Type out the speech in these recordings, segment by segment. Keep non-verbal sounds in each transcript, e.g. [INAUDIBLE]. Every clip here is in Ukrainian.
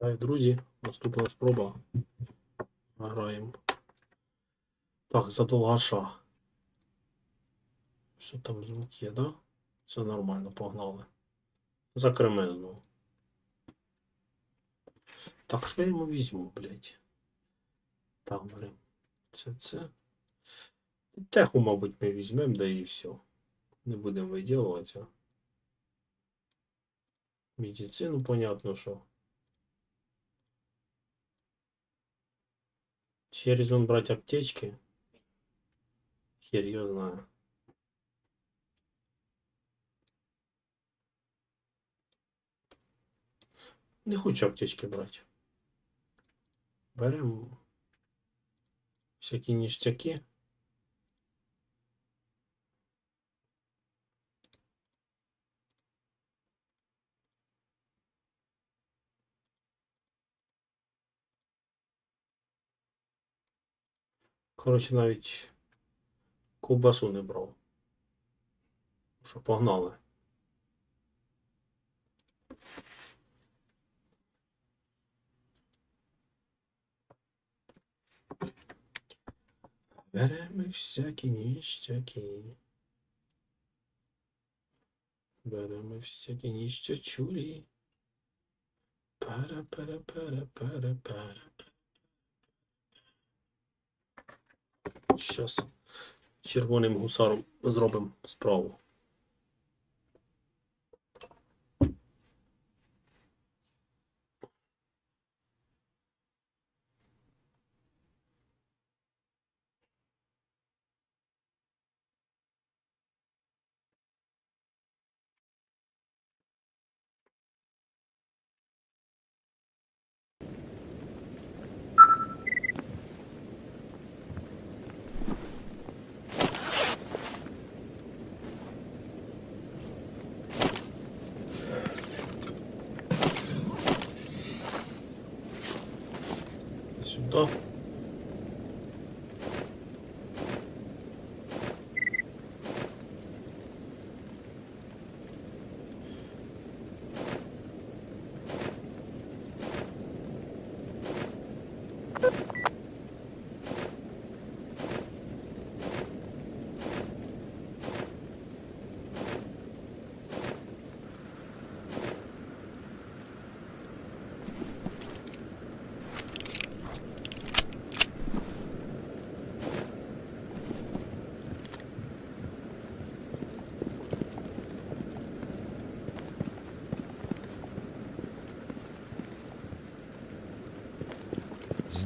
Так, друзі, наступна спроба. Граємо. Так, за долгаша. Що там звук є, да? Все нормально, погнали. За кремезну. Так, що я йому візьму, блядь? Тамери. Це це. Теху, мабуть, ми візьмемо, да і все. Не будемо виділуватися. Медицину, понятно, що. Через он брать аптечки. Хер ее знаю. Не хочу аптечки брати. Беремо всякі ніштяки. Коротше, навіть ковбасу не брав. Що погнали. Беремо всякі ніштяки. Беремо всякі ніштячурі. пара Щас червоним гусаром зробимо справу.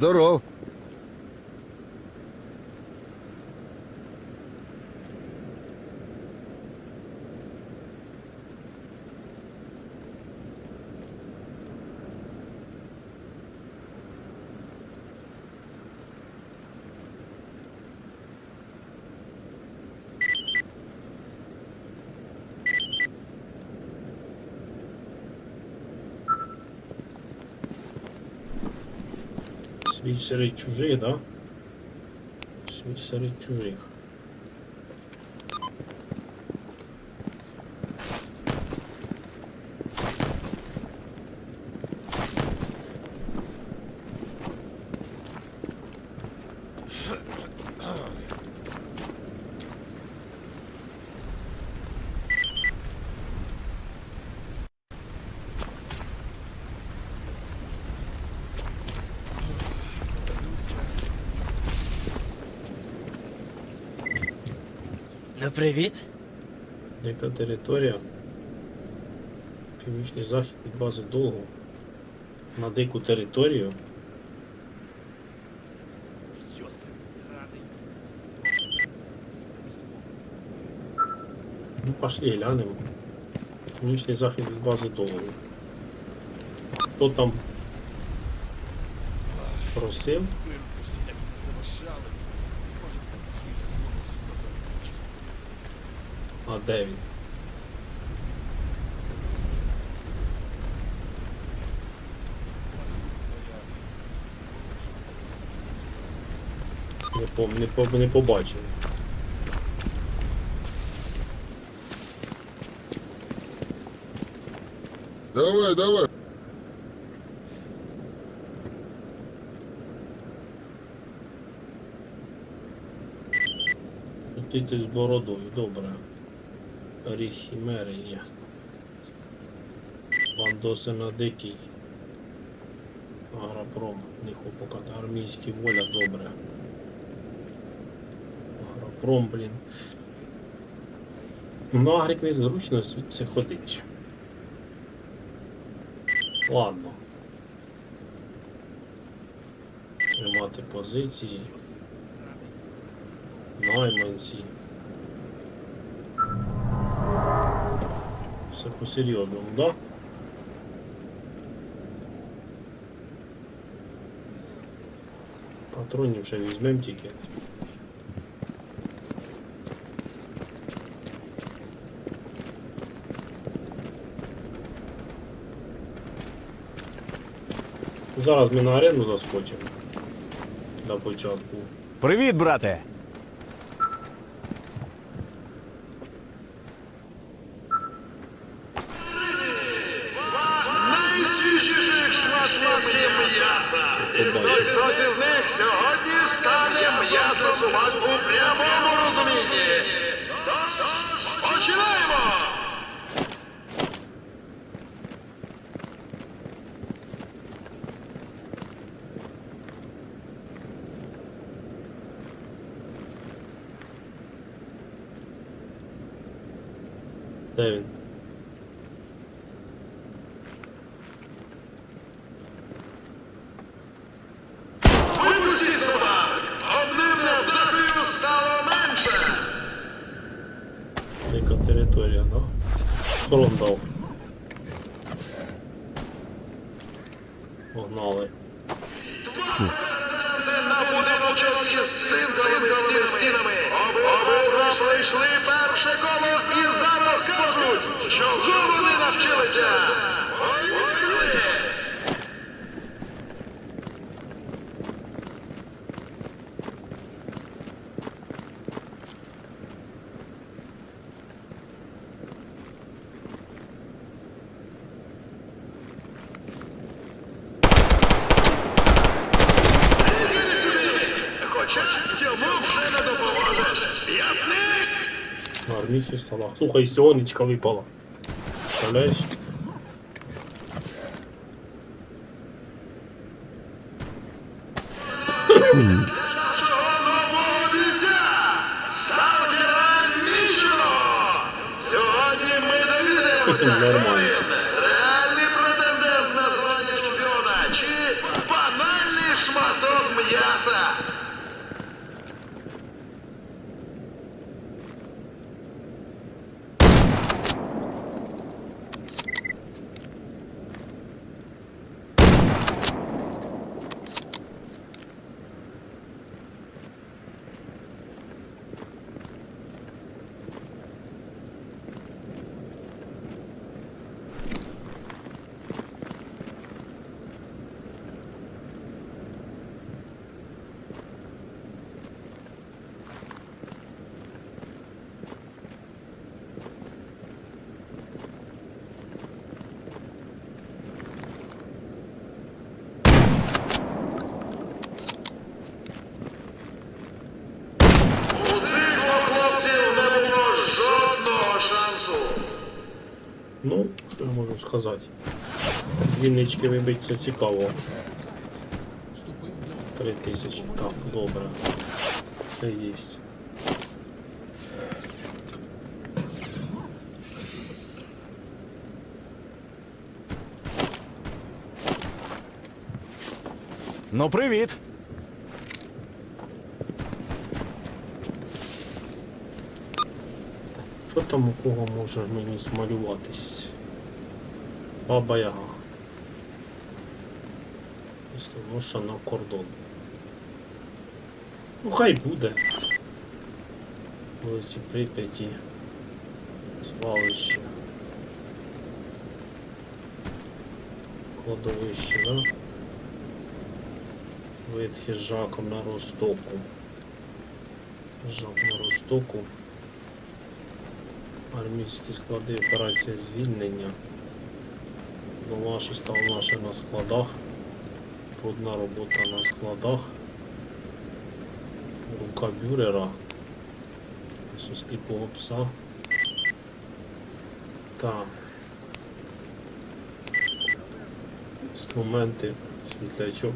Здоров. Свій серед чужих, да? Свій серед чужих. Ну привіт. Яка територія? Північний захід від бази довго. На дику територію. Ну, пошли глянемо. Північний захід від бази довго. Хто там просив? А де він? Не по, не, по, не побачив. Давай, давай. Ти ти з бородою, добре. Ріхі мери. Бандоси на дикий. Агропром, не покати. Армійський воля, добре. Агропром, блін. Ну, агрік незручно звідси ходить. Ладно. Тримати позиції. Найманці. Все по-серйозному, да? Патронів ще візьмемо тільки. Зараз ми на арену заскочимо. Для початку. Привіт, брате! Погнали. Обидва пройшли перше коло і зараз кажуть, чого вони навчилися. Поїхали! Хоча цьому вже не допоможеш. Ясник? На армійських столах. Слухай, нічка випала. Представляєш? Нашого сказати? Віннички вибить це цікаво. Три тисячі. Так, добре. Це є. Ну, привіт! Що там у кого може мені змалюватись? Баба Яга. Листоноша на кордон. Ну хай буде. Вулиці Прип'яті. Звалище. Кладовище, да? Витхи з жаком на Ростоку. Жак на Ростоку. Армійські склади операція звільнення. Домаші став наші на складах. Трудна робота на складах. Рука бюрера. М'ясо сліпого пса. Так. Інструменти, світлячок,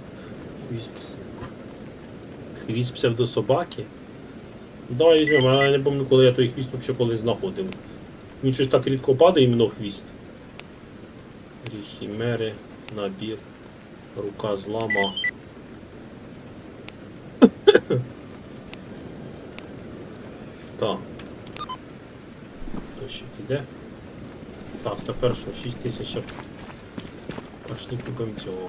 хвіст. Хвіст псевдособаки. Давай візьмемо, але я не пам'ятаю, коли я той хвіст взагалі колись знаходив. Він щось так рідко падає, іменно хвіст. Хімери, набір, рука злама. Так. То ще піде. Так, тепер що, 6 тисяч. Пошли купимо цього.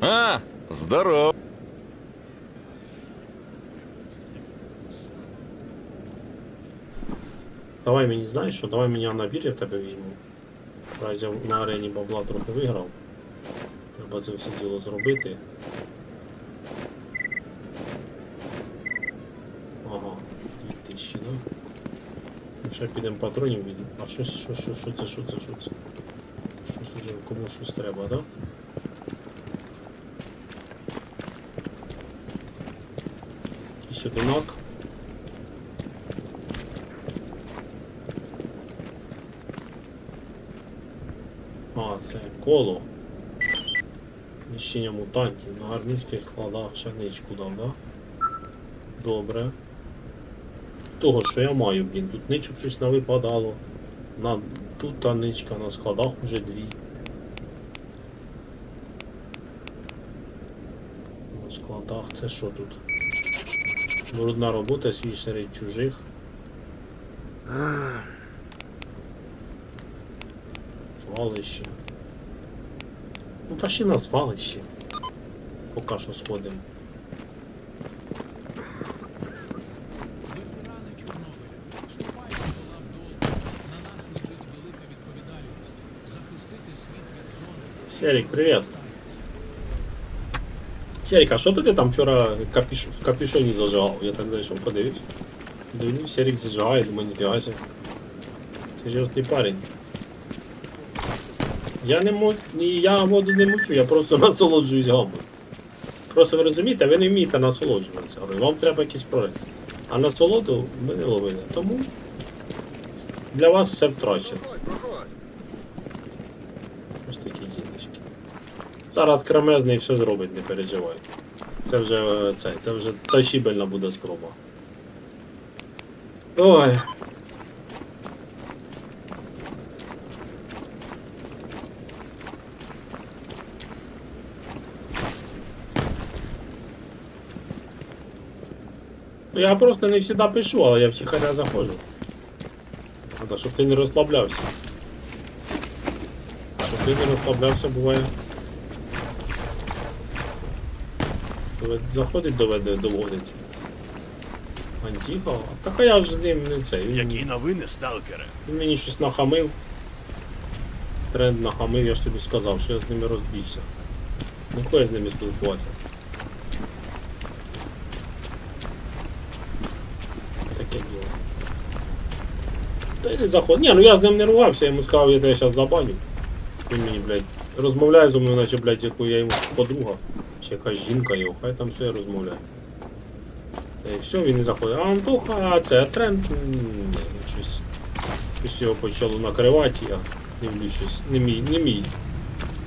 А, здоров. Давай мені, знаєш що, давай мені набір, я в тебе візьму. Раз я на арені бабла трохи виграв. Треба це все діло зробити. Ага, 2000, да? Ну, ще підемо патронів від. А що, що, що, що це, що це, що це? Щось уже кому щось треба, да? Якийсь одинак. А, це коло. Знищення мутантів на армійських складах шаничку дав, да? Добре. Того, що я маю, блін, тут ничок щось навипадало. На, тут та ничка, на складах вже дві. На складах це що тут? Брудна робота, свій серед чужих. Звалище. Ну пошли на звалище. Поки що сходимо. Ветерани Чорнобиля, вступайте до лав долу. На нас лежить велика відповідальність захистити світ від зони. Серик, привіт. Серик, а що ти там вчора капіш... в капюшоні зажигав? Я так зайшов, подивився. Дивлюсь, Серик зажигає, думаю, ніфіга себе. Серйозний парень. Я не мо... Я воду не мучу, я просто [LAUGHS] насолоджуюсь гамою. Просто ви розумієте, ви не вмієте насолоджуватися, але вам треба якийсь прогрес. А насолоду ми не ловили. Тому для вас все втрачено. Ось такі діночки. Зараз кремезний все зробить, не переживай. Це вже е, це, це вже тащібельна буде спроба. Ой. Я просто не завжди пишу, але я втіхаря заходжу. Надо, щоб ти не розслаблявся. Щоб ти не розслаблявся, буває. Заходить доведе, доводить. Антіха? Так а я вже ним не це. Він, Які новини, сталкере? він мені щось нахамив. Тренд нахамив, я ж тобі сказав, що я з ними розбігся. Не коли з ними спілкуватися. Таке діло. Та й не заход. Ні, ну я з ним не рвався, я йому сказав, я тебе зараз забаню. Він мені, блядь, розмовляє зі мною, наче, блядь, яку я йому подруга. Чи якась жінка його, хай там все розмовляє. Та і все, він не заходить. А Антоха, а це тренд. Ні, ну щось. Щось його почало накривати, я дивлюсь щось. Не мій, не мій.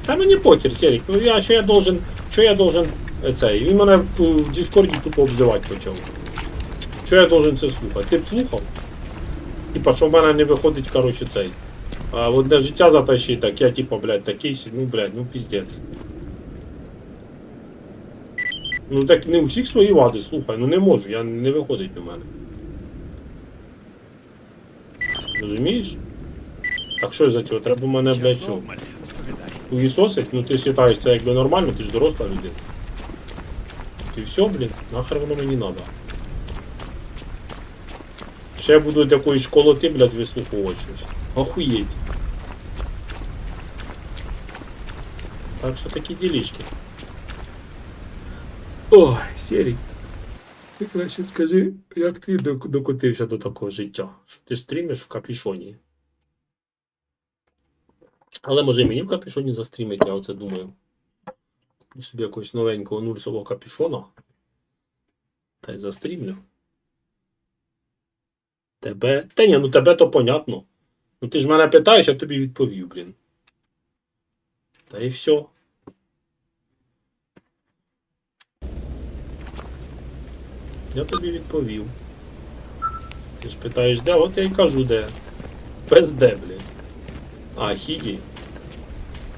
Та мені похер, Серік. Ну я що я должен. Що я должен. е, Цей. Він мене в Діскорді тупо обзивати почав. Що я должен це слухати? Ти б слухав? Типа, що в мене не виходить, коротше, цей. А от для життя затащить, так я типа, блядь, такий, ну, блядь, ну піздець. Ну так не у всіх свої вади, слухай, ну не можу, я не виходить до мене. Розумієш? Так що за цього? Треба мене, блядь, що? Хуїсосить? Ну ти вважаєш це якби нормально, ти ж доросла людина. Ти все, блін, нахер воно мені надо. Ще я буду такої школоти, блядь, вислуховувати щось. Охуєть. Так що такі ділішки. Ой, Серій. Ти краще скажи, як ти докотився до такого життя? Що ти стрімиш в капюшоні? Але може і мені в капюшоні застрімить, я оце думаю. Собі якогось новенького нульсового капюшона. Та й застрімлю. Тебе. Та ні, ну тебе то понятно. Ну ти ж мене питаєш, я тобі відповів, блін. Та і все. Я тобі відповів. Ти ж питаєш, де? От я й кажу, де. Без де, блін. А, хіді.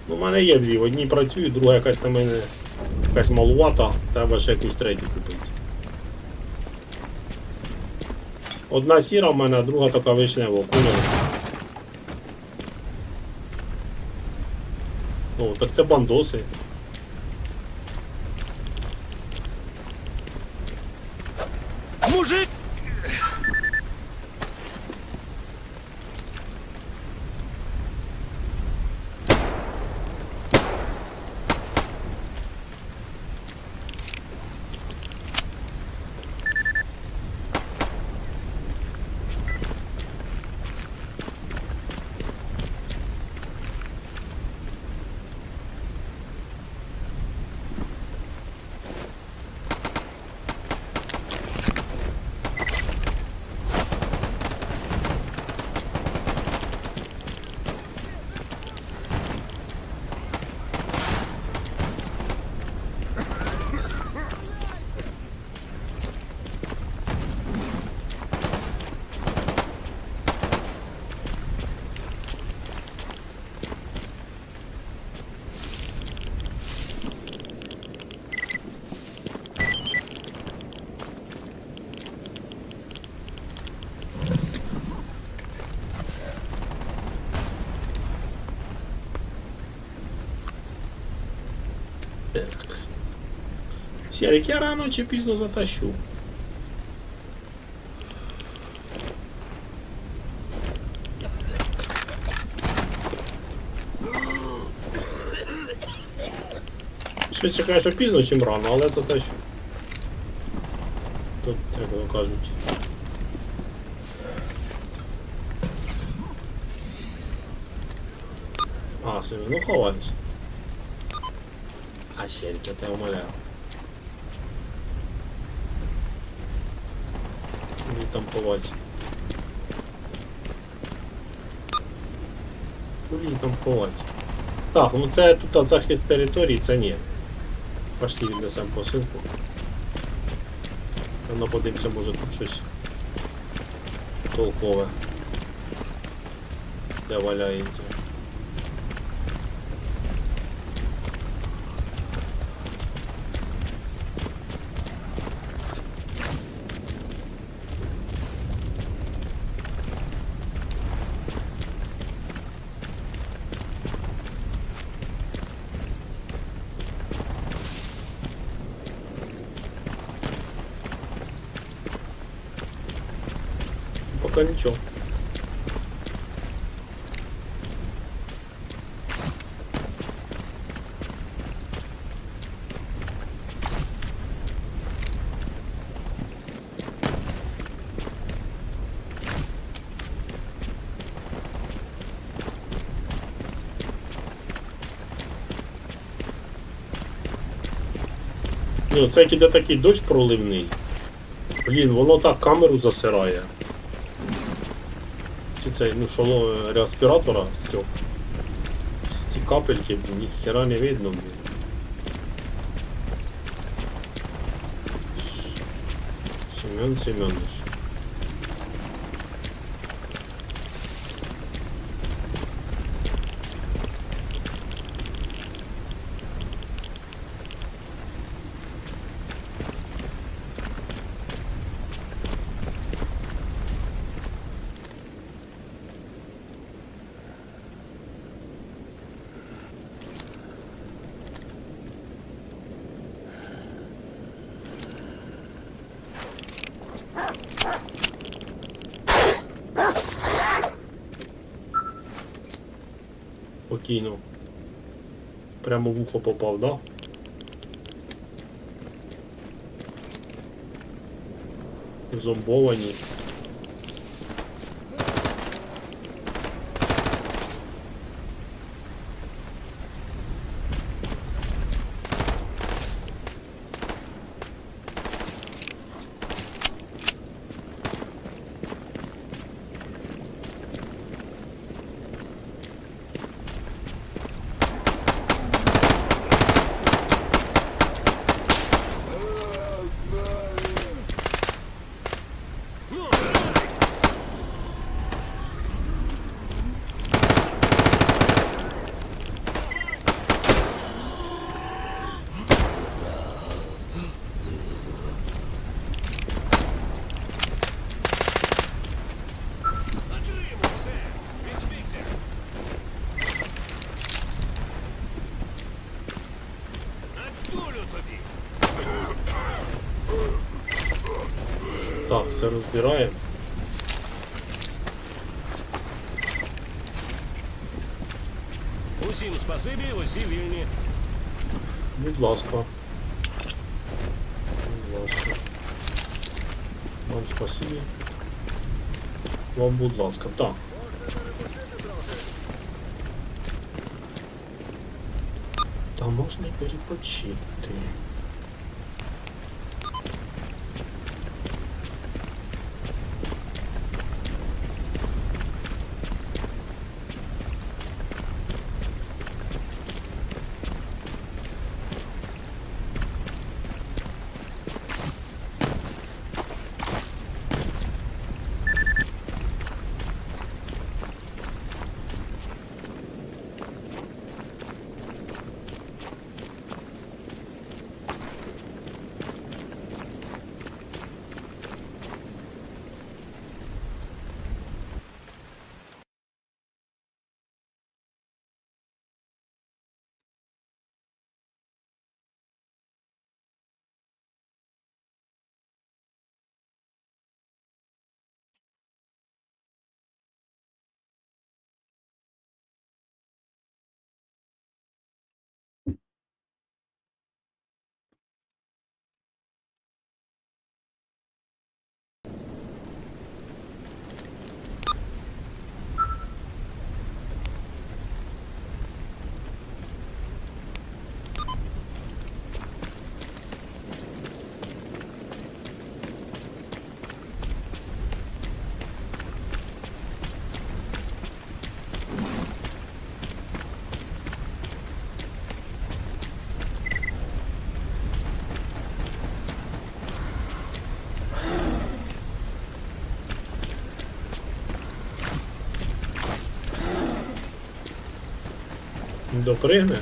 Ну, в мене є дві. В одній працюю, друга якась на мене якась малувата, треба ще якусь третю. Одна сіра в мене, друга така вишнева, поняли? Ну, так це бандоси. Мужик! Так. Сірик, я рано чи пізно затащу. Швидше, конечно, пізно, чим рано, але затащу. Тут треба кажуть. А, собі, ну ховаюсь. А Серик, я тебя умоляю. Иди там ховать. Куди там? Так, ну це тут захист території, це ні. Пошли віднесемо посилку. Воно подивимося, може тут щось толкове. Де валяється. Пока нічого. Ні, це як такий дощ проливний. Блін, воно так камеру засирає. Чи цей, ну, шоло реаспіратора з цього. Всі Ці капельки, блін, ніхера не видно, блін. Семен Семенович. Спокійно. Прямо в ухо попав, да? Зомбовані. все розбираємо. Усім спасибі, усі вільні. Будь ласка. Будь ласка. Вам спасибі. Вам, будь ласка. Так. Та можна й перепочити. Допригне.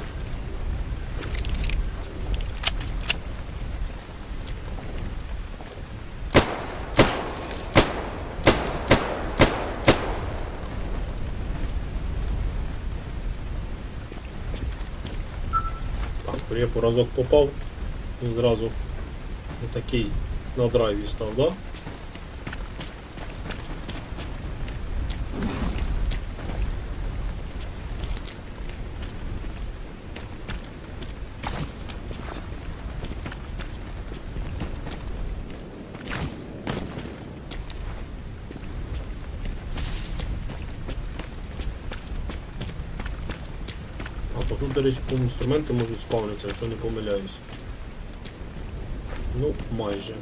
Я по разок попав. Він зразу такий на драйві став, да? А то тут, до речі, по інструменти можуть спавнитися, якщо не помиляюсь. Ну, майже.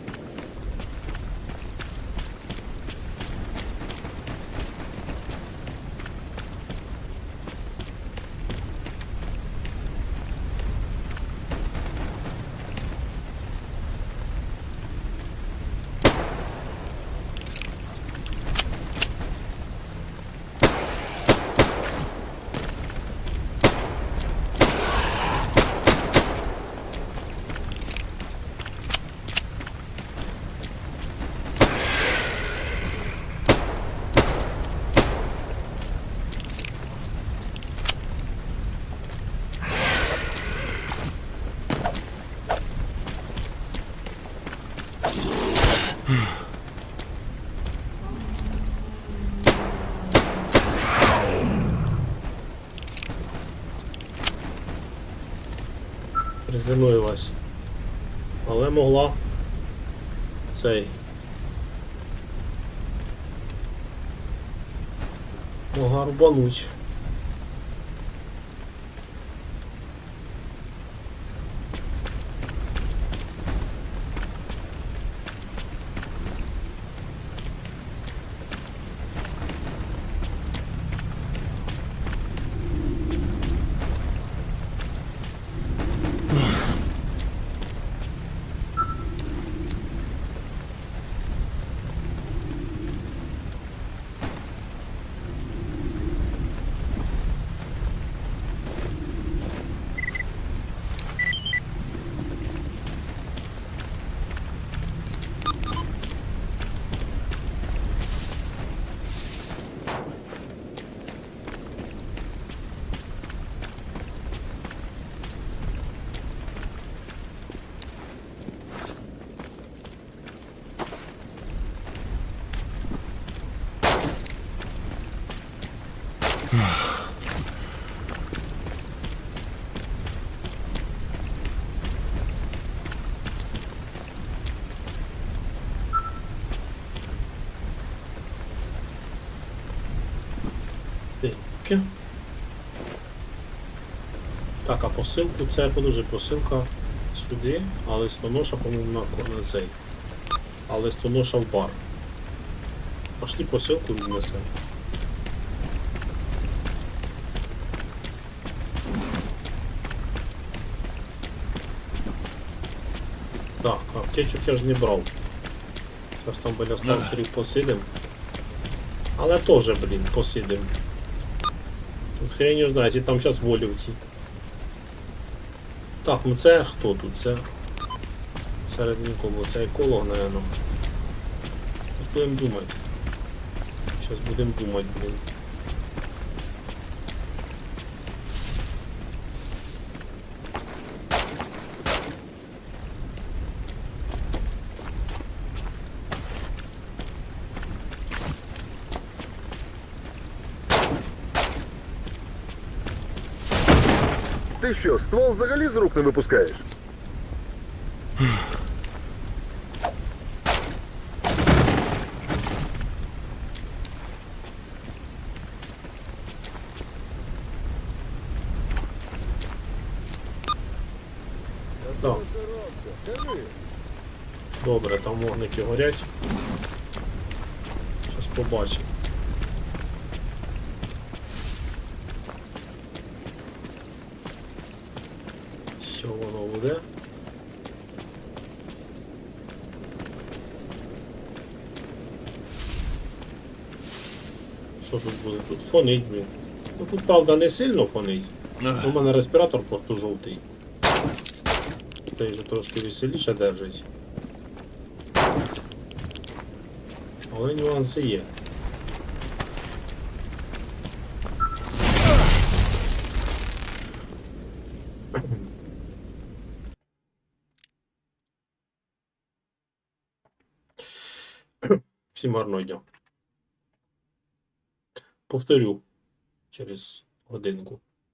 Приземлилась. Але могла цей. Могла рубануть. Так, а посилку це подожди, посилка сюди, а листоноша, по-моєму, на, на цей. А листоноша в бар. Пошли посилку віднесемо. Так, аптечок я ж не брав. Зараз там біля сталкерів посидим. Але теж, блін, посидим. Тут хрень не знаєте, там зараз волівці. Так, ну це хто тут? Це серед нікого, це еколог, наверное. Зараз будемо думати. Зараз будемо думати, блін. Ти що, ствол взагалі з рук не випускаєш? Добре, там вогники горять. Зараз побачимо. Що воно буде? Що тут буде? Тут фонить, блін. Ну тут правда не сильно фонить. У мене респіратор просто жовтий. Той же трошки веселіше держить. Але нюанси є. Всім гарного дня. Повторю через годинку.